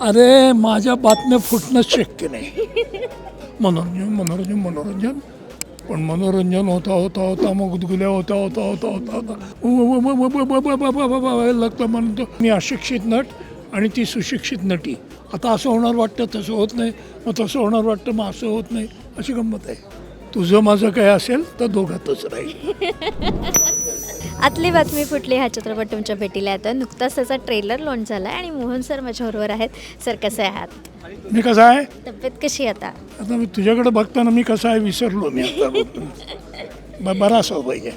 अरे माझ्या बातम्या फुटणं शक्य नाही मनोरंजन मनोरंजन मनोरंजन पण मनोरंजन होता होता होता मग गुदगुल्या होता होता होता होता होता लागतं म्हणतो मी अशिक्षित नट आणि ती सुशिक्षित नटी आता असं होणार वाटतं तसं होत नाही मग तसं होणार वाटतं मग असं होत नाही अशी गंमत आहे तुझं माझं काय असेल तर दोघातच राहील आतली बातमी फुटली हा चित्रपट तुमच्या भेटीला. येतो नुकताच त्याचा ट्रेलर लॉन्च झाला आहे आणि मोहन सर माझ्याबरोबर आहेत. सर कसे आहात? मी कसा आहे? तब्येत कशी आहे आता? आता मी तुझ्याकडे बघताना मी कसा आहे विसरलो मी आता. ब- बरा असावं पाहिजे.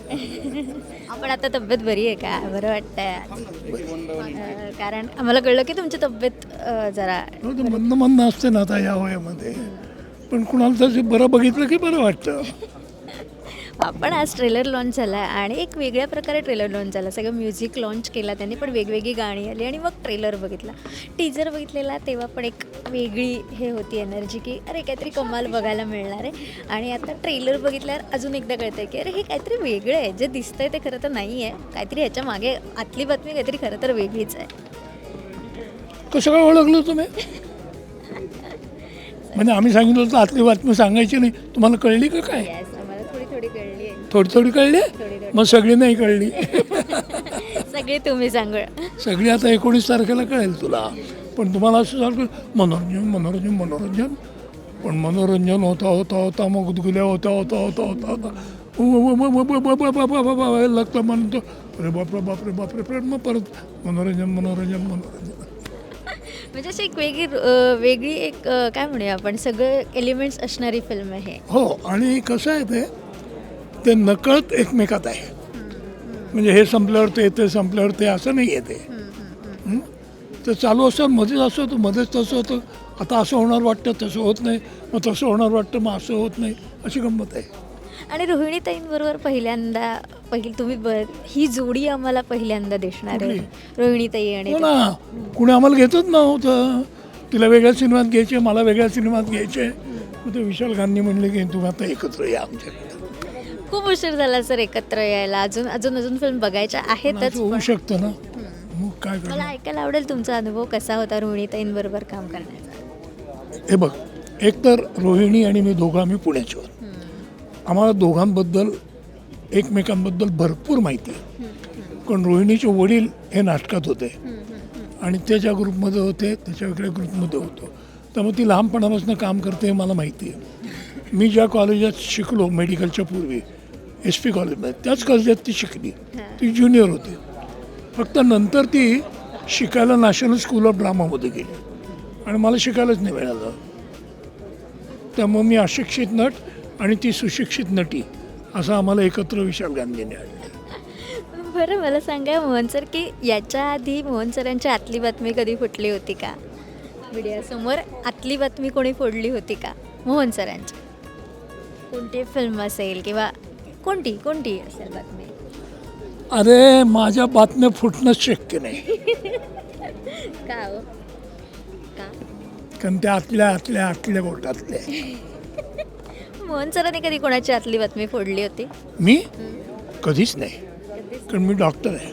आपण आता तब्येत बरी आहे का? बरं वाटतंय. अं, कारण आम्हाला कळलं की तुमची तब्येत अं, जरा हो, ते मंद मंद असते ना आता या वयामध्ये. पण कुणाला तरी बरं बघितलं की बरं वाटतं. आपण आज ट्रेलर लॉन्च झाला आणि एक वेगळ्या प्रकारे ट्रेलर लॉन्च झाला. सगळं म्युझिक लॉन्च केला त्यांनी पण वेगवेगळी गाणी आली आणि मग ट्रेलर बघितला. टीजर बघितलेला तेव्हा पण एक वेगळी हे होती एनर्जी की अरे काहीतरी कमाल बघायला मिळणार आहे. आणि आता ट्रेलर बघितल्यावर अजून एकदा कळतं आहे की अरे हे काहीतरी वेगळं आहे. जे दिसतंय ते खरं तर नाही आहे काहीतरी ह्याच्या मागे आतली बातमी काहीतरी खरं तर वेगळीच आहे. कसं काय ओळखलं तुम्ही? म्हणजे आम्ही सांगितलं होतं आतली बातमी सांगायची नाही. तुम्हाला कळली का काय? थोडी थोडी कळली मग सगळी नाही कळली सगळे तुम्ही सांगा सगळी आता एकोणीस तारखेला कळेल तुला पण तुम्हाला असं सांगतो मनोरंजन मनोरंजन मनोरंजन पण मनोरंजन होता होता होता मग गुदगुल्या होता होता होता होता होता लागतं म्हणतो अरे बापरे बापरे बापरे प्रेम मग परत मनोरंजन मनोरंजन मनोरंजन म्हणजे अशी एक वेगळी वेगळी एक काय म्हणूया आपण सगळे एलिमेंट्स असणारी फिल्म आहे हो आणि कसं आहे ते ते नकळत एकमेकात आहे. म्हणजे हे संपल्यावर ते ते संपल्यावर ते असं नाही आहे ते हं? ते चालू असतं मध्येच असं होतं मध्येच तसं होतं. आता असं होणार वाटतं तसं होत नाही. मग तसं होणार वाटतं मग असं होत नाही. अशी गंमत आहे. आणि रोहिणी ताईंबरोबर पहिल्यांदा पहिली तुम्ही ही जोडी आम्हाला पहिल्यांदा दिसणार आहे. रोहिणी ताई आणि हो ना. कुणी आम्हाला घेतच नव्हतं तिला वेगळ्या सिनेमात घ्यायचे मला वेगळ्या सिनेमात घ्यायचे. मग ते विशाल गांधी म्हणले की तुम्ही आता एकत्र या आमच्याकडे. खूप उशीर झाला सर एकत्र यायला. अजून अजून अजून फिल्म बघायच्या आहेतच होऊ पण शकतं ना? मग काय मला करणार ऐकायला आवडेल तुमचा अनुभव कसा होता रोहिणी ताईंबरोबर काम करण्याचा? हे बघ एक तर रोहिणी आणि मी दोघं आम्ही पुण्याचे आहोत आम्हाला दोघांबद्दल एकमेकांबद्दल भरपूर माहिती आहे. कारण रोहिणीचे वडील हे नाटकात होते. आणि ते ज्या ग्रुपमध्ये होते त्याच्या वेगळ्या ग्रुपमध्ये होतो. त्यामुळे ती लहानपणापासून काम करते हे मला माहिती आहे. मी ज्या कॉलेजात शिकलो मेडिकलच्या पूर्वी एस पी कॉलेजमध्ये त्याच कॉलेजात ती शिकली. ती ज्युनियर होती. फक्त नंतर ती शिकायला नॅशनल स्कूल ऑफ ड्रामामध्ये गेली. आणि मला शिकायलाच नाही मिळालं. त्यामुळे मी अशिक्षित नट आणि ती सुशिक्षित नटी असं आम्हाला एकत्र विशाल गांधीने आणलं. बरं मला सांगा मोहन सर की याच्या आधी मोहन सरांची आतली बातमी कधी फुटली होती का? मीडियासमोर आतली बातमी कोणी फोडली होती का? मोहन सरांची. कोणती फिल्म असेल किंवा कोणती कोणती असेल बातमी? अरे माझ्या बातम्या फुटणंच शक्य नाही. का हो? का? कारण त्या आतल्या आतल्या आतल्या गोटातल्या मोहन सरांनी कधी कोणाची आतली बातमी फोडली होती? मी? कधीच नाही. कारण मी डॉक्टर आहे.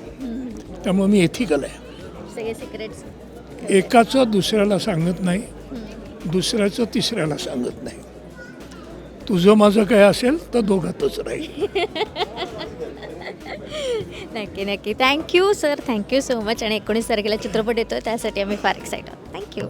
त्यामुळे मी एथिकल आहे. सगळे सिक्रेट्स. एकाचं दुसऱ्याला सांगत नाही. दुसऱ्याचं तिसऱ्याला सांगत नाही. तुझं माझं काय असेल तर दोघातच राहील. नक्की नक्की. Thank you sir thank you so much आणि एकोणीस तारखेला चित्रपट येतो त्यासाठी आम्ही फार एक्साइट आहोत. थँक्यू